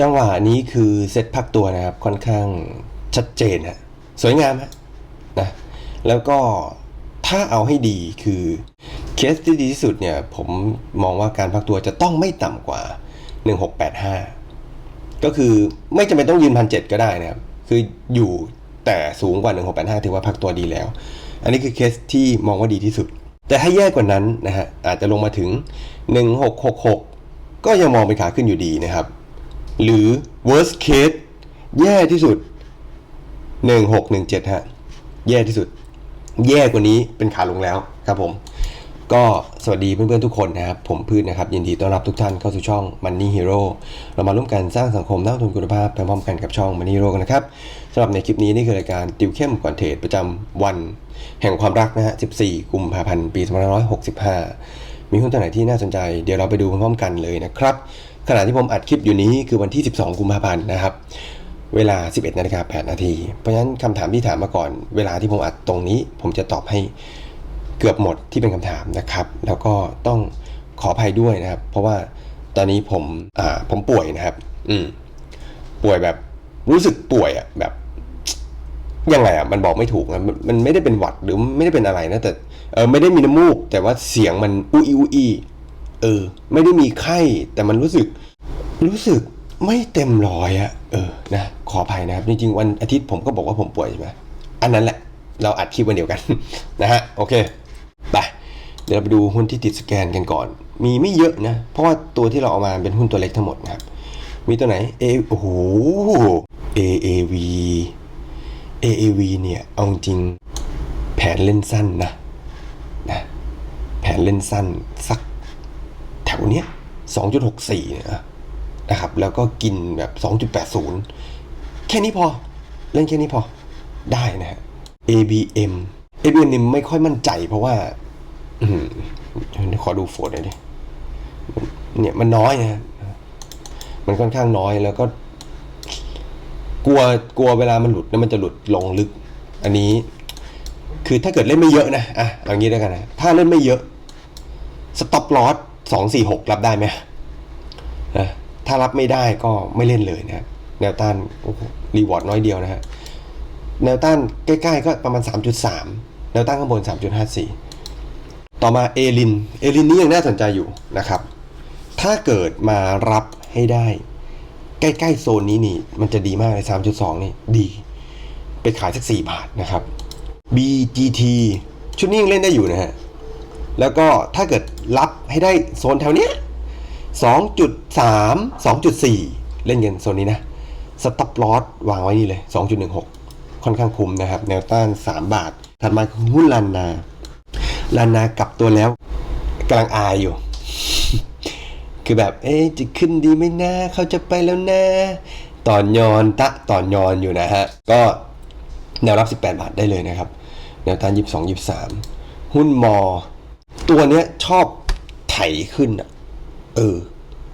จังหวะนี้คือเซตพักตัวนะครับ ค่อนข้างชัดเจนฮะสวยงามฮะนะแล้วก็ถ้าเอาให้ดีคือเคสที่ดีที่สุดเนี่ย ผมมองว่าการพักตัวจะต้องไม่ต่ำกว่า 1685 ก็คือไม่จำเป็นต้องยืนพันเก็ได้นะครับ คืออยู่แต่สูงกว่า 1685 ถือว่าพักตัวดีแล้ว อันนี้คือเคสที่มองว่าดีที่สุด แต่ถ้าแย่กว่านั้นนะฮะอาจจะลงมาถึง 1666 ก็ยังมองเป็นขาขึ้นอยู่ดีนะครับ หรือ worst case แย่ที่สุด 1617 ฮะ แย่ที่สุด แย่กว่านี้เป็นขาลงแล้วครับผม ก็สวัสดีเพื่อนๆทุกคนนะครับ ผมพืชนะครับ ยินดีต้อนรับทุกท่านเข้าสู่ช่อง Money Hero เรามาร่วมกันสร้างสังคมนักลงทุนคุณภาพไปพร้อมกันกับช่อง Money Hero กันนะครับสำหรับในคลิปนี้นี่คือรายการติวเข้มก่อนเทรดประจำวัน แห่งความรักนะฮะ 14 กุมภาพันธ์ ปี 2565 มีหุ้นตัวไหนที่น่าสนใจ เดี๋ยวเราไปดูพร้อมๆกันเลยนะครับขณะที่ผมอัดคลิปอยู่นี้คือวันที่ 12 กุมภาพันธ์นะครับ เวลา 11นาฬิกา8นาที เพราะฉะนั้นคำถามที่ถามมาก่อน เวลาที่ผมอัดตรงนี้ ผมจะตอบให้เกือบหมดที่เป็นคำถามนะครับ แล้วก็ต้องขออภัยด้วยนะครับ เพราะว่าตอนนี้ผมอ่าผมป่วยนะครับ อืมป่วยแบบรู้สึกป่วยอะแบบยังไงอะมันบอกไม่ถูกนะมันไม่ได้เป็นหวัดหรือไม่ได้เป็นอะไรนะแต่ เออไม่ได้มีน้ำมูก แต่ว่าเสียงมันอุ้ยอุ้ยเออ ไม่ได้มีไข้ แต่มันรู้สึก รู้สึกไม่เต็มร้อยอะเออนะขออภัยนะครับ จริงๆ วันอาทิตย์ผมก็บอกว่าผมป่วยใช่ไหมอันนั้นแหละ เราอัดคลิปวันเดียวกัน นะฮะโอเคไปเดี๋ยวเราไปดูหุ้นที่ติดสแกนกันก่อน มีไม่เยอะนะ เพราะว่าตัวที่เราเอามาเป็นหุ้นตัวเล็กทั้งหมดนะครับ มีตัวไหน A โอ้โห AAV AAV เนี่ย เอาจริงแผนเล่นสั้นนะ นะแผนเล่นสั้นสักแถวเนี้ย2.64เนี่ยนะครับ แล้วก็กินแบบ 2.80 แค่นี้พอ เล่นแค่นี้พอ ได้นะฮะ ABM ABM นี่ไม่ค่อยมั่นใจเพราะว่าอขอดูโฟดหน่อยดิ เนี่ยมันน้อยนะฮะมันค่อนข้างน้อยแล้วก็ กลัวกลัวเวลามันหลุดแล้วมันจะหลุดลงลึก อันนี้ คือถ้าเกิดเล่นไม่เยอะนะอะเอางี้แล้วกันนะถ้าเล่นไม่เยอะสต็อปลอสสองสี่หกรับได้ไหมนะถ้ารับไม่ได้ก็ไม่เล่นเลยนะแนวต้านรีวอร์ดน้อยเดียวนะฮะแนวต้านใกล้ๆก็ประมาณ 3.3 แนวต้านข้างบน 3.54 ต่อมาเอลินเอลินนี้ยังน่าสนใจอยู่นะครับ ถ้าเกิดมารับให้ได้ ใกล้ๆโซนนี้นี่ มันจะดีมากเลย3.2 นี่ดี ไปขายสัก 4 บาทนะครับ BGT ชุดนี้ยังเล่นได้อยู่นะฮะ แล้วก็ถ้าเกิดรับให้ได้โซนแถวเนี้ย2.3 2.4 เล่นเงินโซนนี้นะ สต็อปลอสวางไว้นี่เลย 2.16 ค่อนข้างคุ้มนะครับ แนวต้าน 3 บาท ถัดมาคือหุ้นลานนาลานนากลับตัวแล้วกำลังอายอยู่ คือแบบ เอ๊ะจะขึ้นดีไหมนะ เขาจะไปแล้วนะตอนยอนตะตอนยอนอยู่นะฮะ ก็ แนวรับ 18 บาทได้เลยนะครับ แนวต้าน 22 23 หุ้นมอ ตัวเนี้ยชอบไถขึ้นอะเออ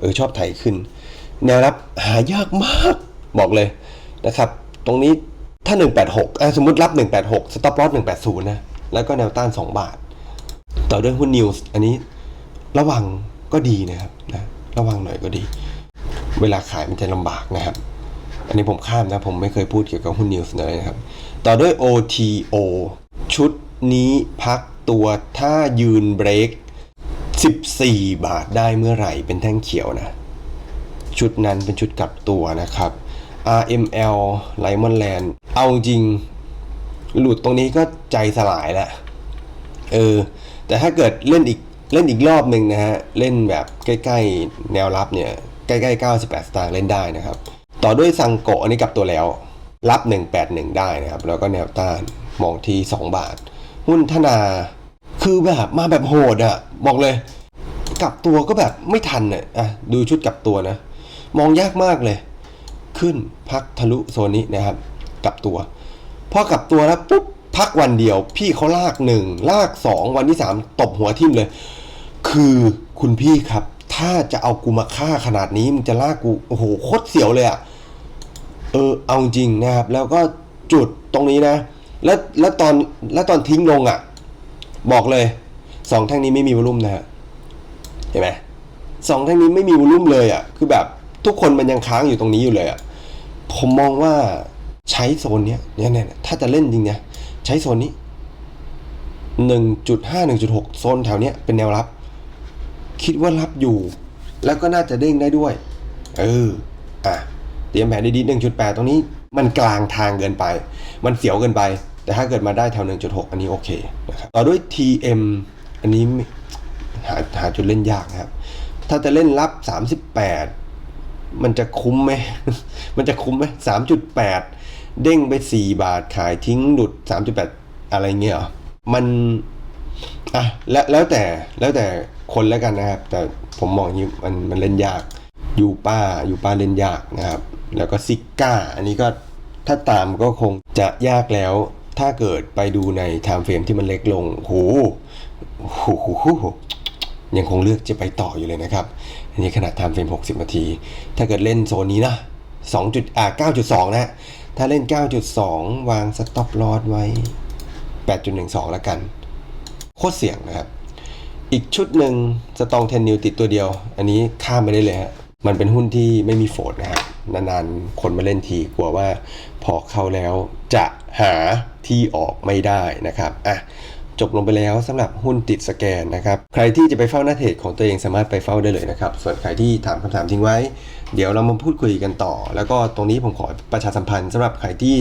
เออชอบไถขึ้น แนวรับหายากมาก บอกเลยนะครับ ตรงนี้ถ้า 186อะสมมติรับ 186 สต็อปลอส180 นะ แล้วก็แนวต้าน 2 บาท ต่อด้วยหุ้นนิวส์อันนี้ระวังก็ดีนะครับนะระวังหน่อยก็ดี เวลาขายมันจะลำบากนะครับ อันนี้ผมข้ามนะ ผมไม่เคยพูดเกี่ยวกับหุ้นนิวส์เลยนะครับ ต่อด้วย OTO ชุดนี้พักตัวถ้ายืนเบรก 14 บาทได้เมื่อไหร่เป็นแท่งเขียวนะ ชุดนั้นเป็นชุดกลับตัวนะครับ RML l i m o n Land เอาจริง หลุดตรงนี้ก็ใจสลายแล้วเออ แต่ถ้าเกิดเล่นอีกเล่นอีกรอบหนึ่งนะฮะ เล่นแบบใกล้ ๆ แนวรับเนี่ย ใกล้ ๆ 98 สตางค์เล่นได้นะครับ ต่อด้วยซังโกะอันนี้กลับตัวแล้ว รับ 181 ได้นะครับ แล้วก็แนวต้านมองที่ 2 บาท หุ้นธนาคือแบบมาแบบโหดอะบอกเลย กลับตัวก็แบบไม่ทันเนี่ยอะดูชุดกลับตัวนะ มองยากมากเลย ขึ้นพักทะลุโซนนี้นะครับ กลับตัว พอกลับตัวแล้วปุ๊บพักวันเดียว พี่เขาลากหนึ่งลากสองวันที่สามตบหัวทิ่มเลย คือคุณพี่ครับ ถ้าจะเอากูมาฆ่าขนาดนี้มึงจะลากกูโอ้โหโคตรเสียวเลยอะเออเอาจริงนะครับ แล้วก็จุดตรงนี้นะ แล้วแล้วตอนแล้วตอนทิ้งลงอะบอกเลยสองแท่งนี้ไม่มีวอลุ่มนะฮะเห็นไหมสองแท่งนี้ไม่มีวอลุ่มเลยอะคือแบบทุกคนมันยังค้างอยู่ตรงนี้อยู่เลยอะผมมองว่าใช้โซนเนี้ยเนี่ยเนี่ยถ้าจะเล่นจริงเนี่ยใช้โซนนี้หนึ่งจุดห้าหนึ่งจุดหกโซนแถวเนี้ยเป็นแนวรับ คิดว่ารับอยู่ แล้วก็น่าจะเด้งได้ด้วย เอออะเตรียมแผนดีๆหนึ่งจุดแปดตรงนี้มันกลางทางเกินไป มันเสียวเกินไป แต่ถ้าเกิดมาได้แถวหนึ่งจุดหกอันนี้โอเคนะครับต่อด้วย TM อันนี้หาหาจุดเล่นยากนะครับ ถ้าจะเล่นรับสามสิบแปดมันจะคุ้มไหม มันจะคุ้มไหมสามจุดแปดเด้งไปสี่บาทขายทิ้งหลุดสามจุดแปดอะไรเงี้ยหรอมันอะแล้วแล้วแต่แล้วแต่ คนแล้วกันนะครับ แต่ผมมองอย่างนี้มันมันเล่นยากยูป้ายูป้าเล่นยากนะครับ แล้วก็ซิก้าอันนี้ก็ถ้าตามก็คงจะยากแล้ว ถ้าเกิดไปดูในไทม์เฟรมที่มันเล็กลงโหโหโหยังคงเลือกจะไปต่ออยู่เลยนะครับ อันนี้ขนาดไทม์เฟรม 60 นาที ถ้าเกิดเล่นโซนนี้นะ2จุดอ่า9.2 นะ ถ้าเล่น 9.2 วางสต็อปลอสไว้ 8.12 แล้วกัน โคตรเสี่ยงนะครับ อีกชุดหนึ่งสตองเทนนิวติดตัวเดียว อันนี้ข้ามไปได้เลยฮะมันเป็นหุ้นที่ไม่มีโฟดนะครับนานๆ คนมาเล่นทีกลัวว่าพอเข้าแล้วจะหาที่ออกไม่ได้นะครับอะจบลงไปแล้วสำหรับหุ้นติดสแกนนะครับ ใครที่จะไปเฝ้าหน้าเทรดของตัวเองสามารถไปเฝ้าได้เลยนะครับ ส่วนใครที่ถามคำถามทิ้งไว้ เดี๋ยวเรามาพูดคุยกันต่อ แล้วก็ตรงนี้ผมขอประชาสัมพันธ์สำหรับใครที่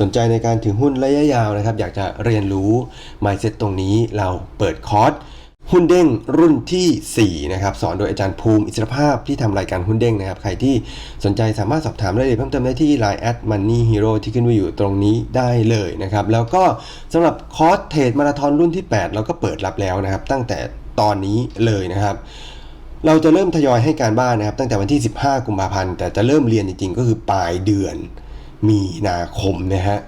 สนใจในการถือหุ้นระยะยาวนะครับ อยากจะเรียนรู้ mindset ตรงนี้เราเปิดคอร์ส หุ้นเด้งรุ่นที่ 4 นะครับ สอนโดยอาจารย์ภูมิอิสรภาพที่ทำรายการหุ้นเด้งนะครับ ใครที่สนใจสามารถสอบถามรายละเอียดเพิ่มเติมได้ที่ Line at money hero ที่ขึ้นไว้อยู่ตรงนี้ได้เลยนะครับ แล้วก็สำหรับคอร์สเทรดมาราธอนรุ่นที่ 8 เราก็เปิดรับแล้วนะครับ ตั้งแต่ตอนนี้เลยนะครับเราจะเริ่มทยอยให้การบ้านนะครับ ตั้งแต่วันที่ 15 กุมภาพันธ์แต่จะเริ่มเรียนจริงๆ ก็คือปลายเดือนมีนาคมนะฮะ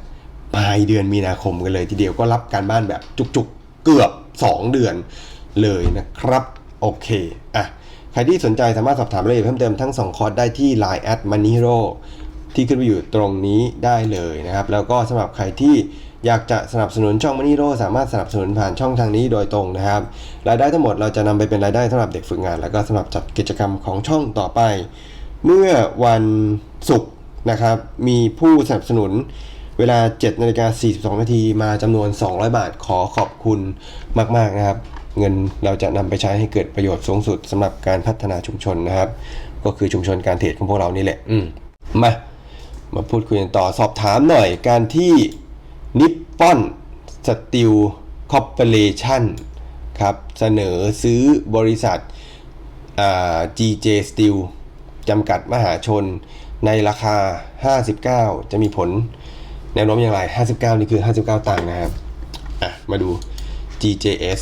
ปลายเดือนมีนาคมกันเลย ทีเดียวก็รับการบ้านแบบจุกๆเกือบ 2 เดือน เลยนะครับโอเคอะใครที่สนใจสามารถสอบถามรายละเอียดเพิ่มเติมทั้ง 2 คอร์สได้ที่ Line at m o n e y h e r o ที่ขึ้นไปอยู่ตรงนี้ได้เลยนะครับ แล้วก็สำหรับใครที่อยากจะสนับสนุนช่อง Money Hero สามารถสนับสนุนผ่านช่องทางนี้โดยตรงนะครับ รายได้ทั้งหมดเราจะนำไปเป็นรายได้สำหรับเด็กฝึกงาน แล้วก็สำหรับจัดกิจกรรมของช่องต่อไป เมื่อวันศุกร์นะครับ มีผู้สนับสนุนเวลา7นาฬิกา42นาทีมาจำนวน 200 บาทขอขอบคุณมาก ๆ นะครับ เงินเราจะนำไปใช้ให้เกิดประโยชน์สูงสุดสำหรับการพัฒนาชุมชนนะครับ ก็คือชุมชนการเทรดของพวกเรานี่แหละอืมมามาพูดคุยกันต่อสอบถามหน่อยการที่นิปปอนสตีลคอร์ปอเรชั่นครับเสนอซื้อบริษัทอ่า GJ Steel จำกัดมหาชนในราคา 59 จะมีผลแนวโน้มอย่างไร 59 นี่คือ 59 ตังค์นะครับ อะ มาดู GJS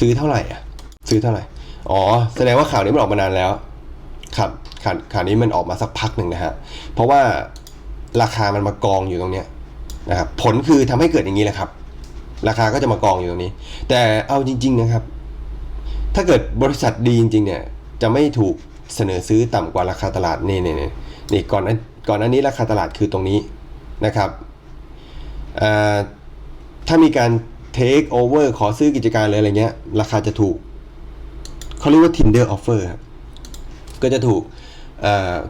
ซื้อเท่าไหร่อะ ซื้อเท่าไหร่ อ๋อ แสดงว่าข่าวนี้มันออกมานานแล้ว ครับข่าวข่าวนี้มันออกมาสักพักหนึ่งนะฮะ เพราะว่าราคามันมากองอยู่ตรงเนี้ยนะครับ ผลคือทำให้เกิดอย่างนี้แหละครับ ราคาก็จะมากองอยู่ตรงนี้ แต่เอาจริง ๆ นะครับ ถ้าเกิดบริษัทดีจริง ๆ เนี่ย จะไม่ถูกเสนอซื้อต่ำกว่าราคาตลาดนี่นี่นี่นี่ก่อนนั้นก่อนหน้านี้ราคาตลาดคือตรงนี้นะครับถ้ามีการ take over ขอซื้อกิจการเลยอะไรเงี้ย ราคาจะถูก เขาเรียกว่า Tinder offer ครับ ก็จะถูก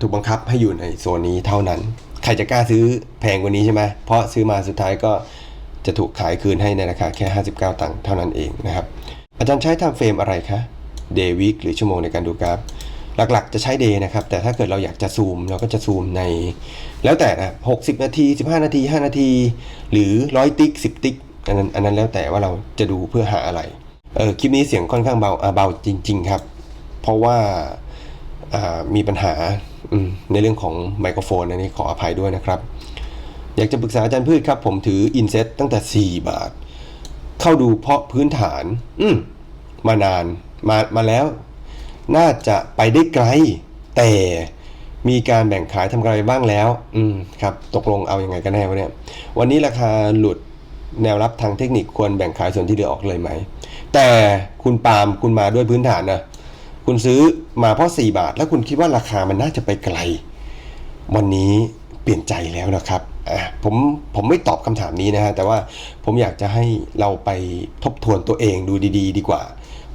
ถูกบังคับให้อยู่ในโซนนี้เท่านั้น ใครจะกล้าซื้อแพงกว่านี้ใช่ไหม เพราะซื้อมาสุดท้ายก็จะถูกขายคืนให้ในราคาแค่ 59 ตังค์เท่านั้นเองนะครับ อาจารย์ใช้ทำเฟรมอะไรคะเดย์วิกหรือชั่วโมงในการดูกราฟ หลักๆ จะใช้เดย์นะครับ แต่ถ้าเกิดเราอยากจะซูม เราก็จะซูมใน แล้วแต่นะ60 นาที 15 นาที 5 นาที หรือ 100 ติ๊ก 10 ติ๊ก อันนั้นอันนั้นแล้วแต่ว่าเราจะดูเพื่อหาอะไรเออคลิปนี้เสียงค่อนข้างเบาอ่าเบาจริง ๆ ครับ เพราะว่าอ่ามีปัญหาในเรื่องของไมโครโฟนอันนี้ขออภัยด้วยนะครับ อยากจะปรึกษาอาจารย์พืชครับ ผมถืออินเซ็ตตั้งแต่ 4 บาท เข้าดูเพาะพื้นฐาน อืมมานานมามาแล้ว น่าจะไปได้ไกล แต่มีการแบ่งขายทำกำไรบ้างแล้ว อืมครับ ตกลงเอาอยัางไงกันแน่วะเนี่ย วันนี้ราคาหลุด แนวรับทางเทคนิคควรแบ่งขายส่วนที่เหลือออกเลยไหม แต่คุณปาล์มคุณมาด้วยพื้นฐานนะ คุณซื้อมาเพราะ 4 บาท แล้วคุณคิดว่าราคามันน่าจะไปไกล วันนี้เปลี่ยนใจแล้วนะครับผมผมไม่ตอบคำถามนี้นะฮะ แต่ว่าผมอยากจะให้เราไปทบทวนตัวเองดูดี ๆดีกว่า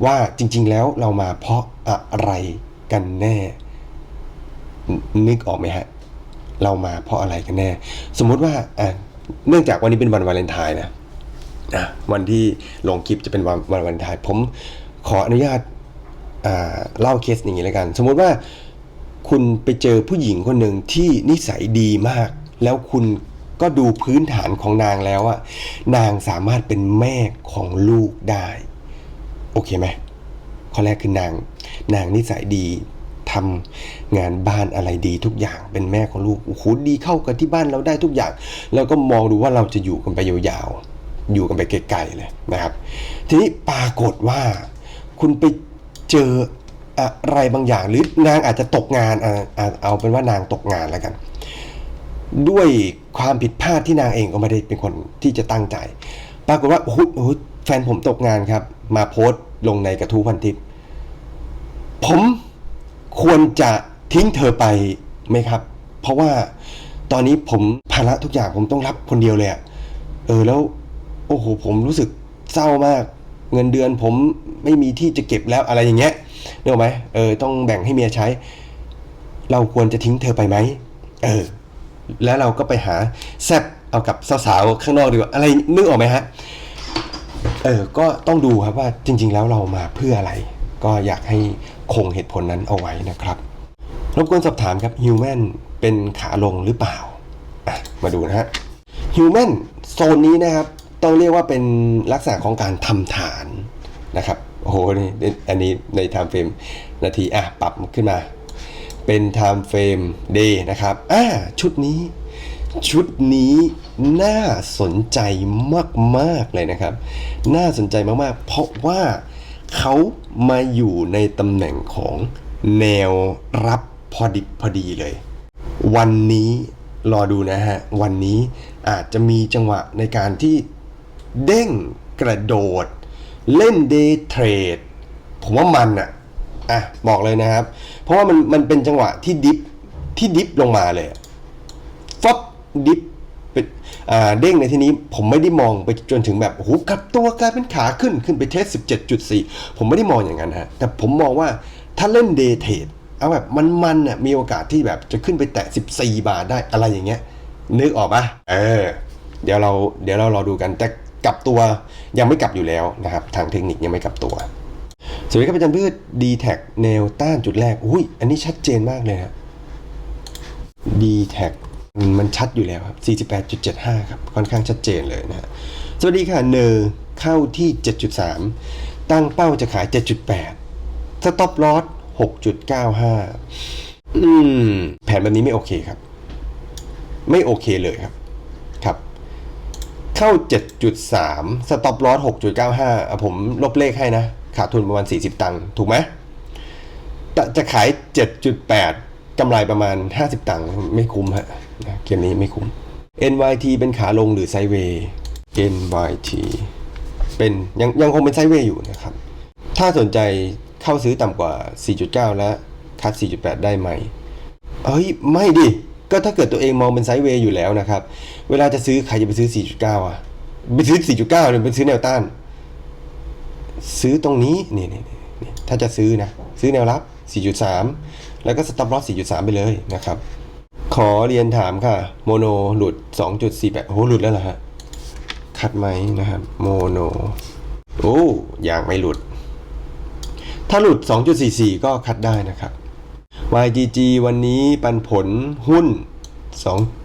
ว่าจริง ๆ แล้วเรามาเพราะอะไรกันแน่ นึกออกไหมฮะ เรามาเพราะอะไรกันแน่ สมมุติว่าอะ เนื่องจากวันนี้เป็นวันวาเลนไทน์นะอะวันที่ลงคลิปจะเป็นวันวันวาเลนไทน์ผมขออนุญาตาเล่าเคสอย่างนี้แล้วกัน สมมติว่าคุณไปเจอผู้หญิงคนหนึ่งที่นิสัยดีมาก แล้วคุณก็ดูพื้นฐานของนางแล้วอะนางสามารถเป็นแม่ของลูกได้ โอเคไหมข้อแรกคือนาง นางนิสัยดี ทำงานบ้านอะไรดีทุกอย่างเป็นแม่ของลูกโอ้โหดีเข้ากันที่บ้านเราได้ทุกอย่าง แล้วก็มองดูว่าเราจะอยู่กันไปยาวๆ อยู่กันไปไกลๆเลยนะครับ ทีนี้ปรากฏว่าคุณไปเจออะไรบางอย่างหรือนางอาจจะตกงานเอาเป็นว่านางตกงานแล้วกัน ด้วยความผิดพลาดที่นางเองก็ไม่ได้เป็นคนที่จะตั้งใจ ปรากฏว่าโอ้โหโอ้โหแฟนผมตกงานครับ มาโพสต์ลงในกระทู้พันทิปผม ควรจะทิ้งเธอไปไหมครับ เพราะว่าตอนนี้ผมภาระทุกอย่างผมต้องรับคนเดียวเลยอะเออแล้วโอ้โหผมรู้สึกเศร้ามาก เงินเดือนผมไม่มีที่จะเก็บแล้วอะไรอย่างเงี้ยนึกออกไหมเออต้องแบ่งให้เมียใช้ เราควรจะทิ้งเธอไปไหมเออแล้วเราก็ไปหาแซบเอากับสาวๆข้างนอกดีกว่าอะไรนึกออกไหมฮะเออก็ต้องดูครับว่าจริง ๆ แล้วเรามาเพื่ออะไร ก็อยากให้ คงเหตุผลนั้นเอาไว้นะครับรบกวนสอบถามครับฮิวแมนเป็นขาลงหรือเปล่าอะมาดูนะฮะฮิวแมนโซนนี้นะครับ ต้องเรียกว่าเป็นลักษณะของการทำฐานนะครับโอ้โหนี่อันนี้ในไทม์เฟรมนาทีอะปรับขึ้นมา เป็นไทม์เฟรมเดย์นะครับอ่าชุดนี้ ชุดนี้น่าสนใจมาก ๆ เลยนะครับ น่าสนใจมาก ๆ เพราะว่า เขามาอยู่ในตำแหน่งของแนวรับพอดิบพอดีเลย วันนี้รอดูนะฮะ วันนี้อาจจะมีจังหวะในการที่เด้งกระโดด เล่นเดย์เทรดผมว่ามันอะอะ บอกเลยนะครับ เพราะว่ามันมันเป็นจังหวะที่ดิฟที่ดิฟลงมาเลยฟับดิฟ เด้งในที่นี้ผมไม่ได้มองไปจนถึงแบบโอ้โหกลับตัวกลายเป็นขาขึ้นขึ้นไปเทส 17.4 ผมไม่ได้มองอย่างนั้นฮะแต่ผมมองว่าถ้าเล่นเดย์เทรดเอาแบบมันๆน่ะมีโอกาสที่แบบจะขึ้นไปแตะ 14 บาทได้อะไรอย่างเงี้ยนึกออกปะเออ เดี๋ยวเราเดี๋ยวเรารอดูกันแต่กลับตัวยังไม่กลับอยู่แล้วนะครับ ทางเทคนิคยังไม่กลับตัวสวัสดีครับอาจารย์พืช d t แท็แนวต้านจุดแรก อุ้ย อันนี้ชัดเจนมากเลยฮะ d t แท็ มันชัดอยู่แล้วครับ 48.75 ครับ ค่อนข้างชัดเจนเลยนะฮะสวัสดีค่ะเนอร์เข้าที่ 7.3 ตั้งเป้าจะขาย 7.8 สต็อปลอส6.95 อืม แผนแบบนี้ไม่โอเคครับ ไม่โอเคเลยครับ ครับ เข้า 7.3 สต็อปลอส6.95อะผมลบเลขให้นะ ขาดทุนประมาณ 40 ตังค์ ถูกไหม จะขาย 7.8 กำไรประมาณ 50 ตังค์ไม่คุ้มฮะเกมนี้ไม่คุ้ม NYT เป็นขาลงหรือไซเวย์ NYT เป็นยังยังคงเป็นไซเวย์อยู่นะครับ ถ้าสนใจเข้าซื้อต่ำกว่า 4.9 และคัด 4.8 ได้ไหม เฮ้ย ไม่ดิ ก็ถ้าเกิดตัวเองมองเป็นไซเวย์อยู่แล้วนะครับ เวลาจะซื้อใครจะไปซื้อ 4.9 อะ ไปซื้อ 4.9เลยไปซื้อแนวต้าน ซื้อตรงนี้นี่นี่นี่นี่ถ้าจะซื้อนะ ซื้อแนวรับ 4.3 แล้วก็สต็อปลอส4.3 ไปเลยนะครับ ขอเรียนถามค่ะ โมโนหลุด 2.48โอ้หหลุดแล้วเหรอฮะ คัดไหมนะครับ โมโน โอ้ยังไม่หลุด ถ้าหลุด 2.44 ก็คัดได้นะครับ YGG วันนี้ปันผลหุ้น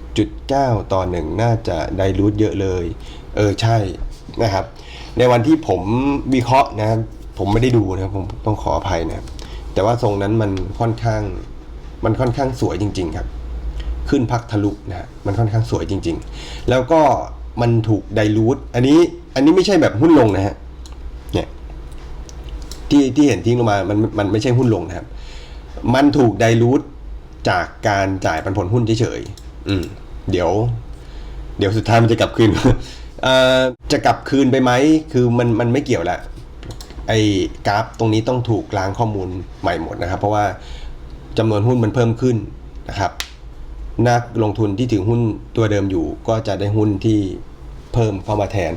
2.9 ต่อหนึ่งน่าจะได้รูทเยอะเลย เออใช่นะครับ ในวันที่ผมวิเคราะห์นะครับ ผมไม่ได้ดูนะครับ ผมต้องขออภัยนะครับ แต่ว่าทรงนั้นมันค่อนข้าง มันค่อนข้างสวยจริง ๆ ครับ ขึ้นพักทะลุนะฮะมันค่อนข้างสวยจริง ๆ แล้วก็มันถูกไดรูทอันนี้อันนี้ไม่ใช่แบบหุ้นลงนะฮะเนี่ยที่ที่เห็นทิ้งลงมามันมันไม่ใช่หุ้นลงนะครับ มันถูกไดรูทจากการจ่ายปันผลหุ้นเฉยๆอืม เดี๋ยว เดี๋ยวสุดท้ายมันจะกลับคืนจะกลับคืนไปไหมคือมันมันไม่เกี่ยวละ ไอ้กราฟตรงนี้ต้องถูกล้างข้อมูลใหม่หมดนะครับ เพราะว่าจำนวนหุ้นมันเพิ่มขึ้นนะครับ นักลงทุนที่ถือหุ้นตัวเดิมอยู่ ก็จะได้หุ้นที่เพิ่มเข้ามาแทน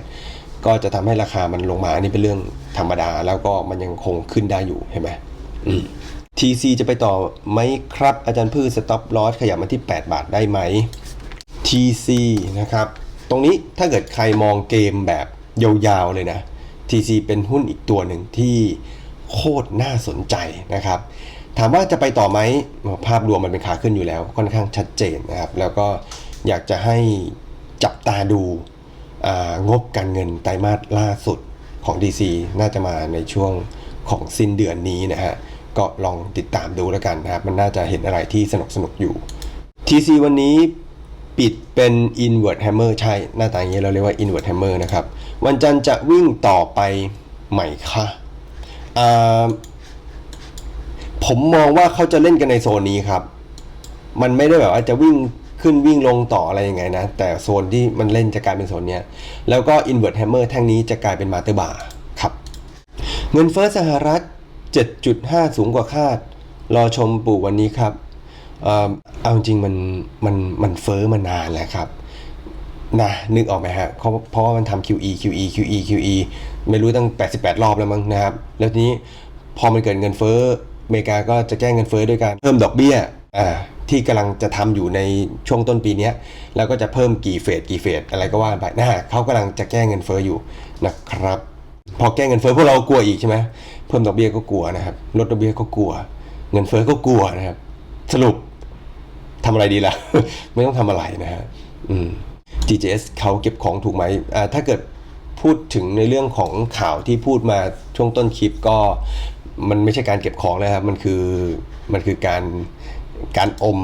ก็จะทำให้ราคามันลงมาอันนี้เป็นเรื่องธรรมดา แล้วก็มันยังคงขึ้นได้อยู่เห็นไหมอืม TC จะไปต่อไหมครับ อาจารย์พืชสต็อปลอสขยับมาที่ 8 บาทได้ไหม TC นะครับ ตรงนี้ถ้าเกิดใครมองเกมแบบยาวๆเลยนะ TC เป็นหุ้นอีกตัวหนึ่งที่โคตรน่าสนใจนะครับ ถามว่าจะไปต่อไหมภาพรวมมันเป็นขาขึ้นอยู่แล้ว ค่อนข้างชัดเจนนะครับ แล้วก็อยากจะให้จับตาดูางบการเงินไตรมาสล่าสุดของ DC น่าจะมาในช่วงของสิ้นเดือนนี้นะฮะ ก็ลองติดตามดูแล้วกันนะครับ มันน่าจะเห็นอะไรที่สนุกสนุกๆอยู่ TC วันนี้ ปิดเป็น inward hammer ใช่ หน้าตาอย่างนี้เราเรียกว่า inward hammer นะครับ วันจันทร์จะวิ่งต่อไปไหมคะอ่าผมมองว่าเขาจะเล่นกันในโซนนี้ครับ มันไม่ได้แบบว่าจะวิ่งขึ้นวิ่งลงต่ออะไรยังไงนะ แต่โซนที่มันเล่นจะกลายเป็นโซนเนี้ย แล้วก็ invert hammer แท่งนี้จะกลายเป็นมาเตอร์บาร์ครับ เงินเฟ้อสหรัฐ 7.5 สูงกว่าคาด รอชมปู่วันนี้ครับ เอาจริงมันมันมันเฟอ้อมานานแล้วครับนะนึกออกไหมฮะเพราะเพราะว่ามันทำ QE QE QE QE ไม่รู้ตั้ง 88 รอบแล้วมั้งนะครับ แล้วทีนี้พอมันเกิดเงินเฟ้ออเมริกาก็จะแก้เงินเฟ้อด้วยการเพิ่มดอกเบี้ยอ่าที่กำลังจะทำอยู่ในช่วงต้นปีนี้แล้วก็จะเพิ่มกี่เฟสกี่เฟสอะไรก็ว่าไปนะฮะเขากำลังจะแก้เงินเฟ้ออยู่นะครับ พอแก้เงินเฟ้อพวกเรากลัวอีกใช่ไหมเพิ่มดอกเบี้ยก็กลัวนะครับลดดอกเบี้ยก็กลัว เงินเฟ้อก็กลัวนะครับ สรุป ทำอะไรดีล่ะ ไม่ต้องทำอะไรนะฮะอืม GJS เขาเก็บของถูกไหมอ่าถ้าเกิดพูดถึงในเรื่องของข่าวที่พูดมาช่วงต้นคลิปก็มันไม่ใช่การเก็บของแล้วครับ มันคือมันคือการการอม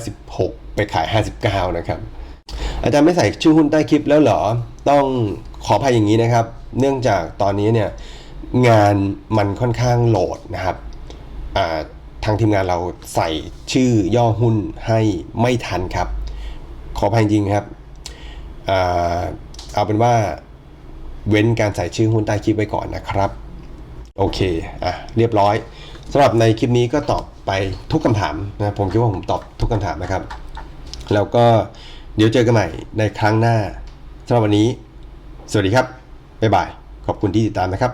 56 ไปขาย 59 นะครับ อาจารย์ไม่ใส่ชื่อหุ้นใต้คลิปแล้วเหรอ ต้องขออภัยอย่างนี้นะครับ เนื่องจากตอนนี้เนี่ยงานมันค่อนข้างโหลดนะครับอ่า ทางทีมงานเราใส่ชื่อย่อหุ้นให้ไม่ทันครับ ขออภัยจริงครับเอาเป็นว่าเว้นการใส่ชื่อหุ้นใต้คลิปไว้ก่อนนะครับ โอเค อะ เรียบร้อยสำหรับในคลิปนี้ก็ตอบไปทุกคำถามนะผมคิดว่าผมตอบทุกคำถามนะครับ แล้วก็เดี๋ยวเจอกันใหม่ในครั้งหน้าสำหรับวันนี้ สวัสดีครับ บ๊ายบาย ขอบคุณที่ติดตามนะครับ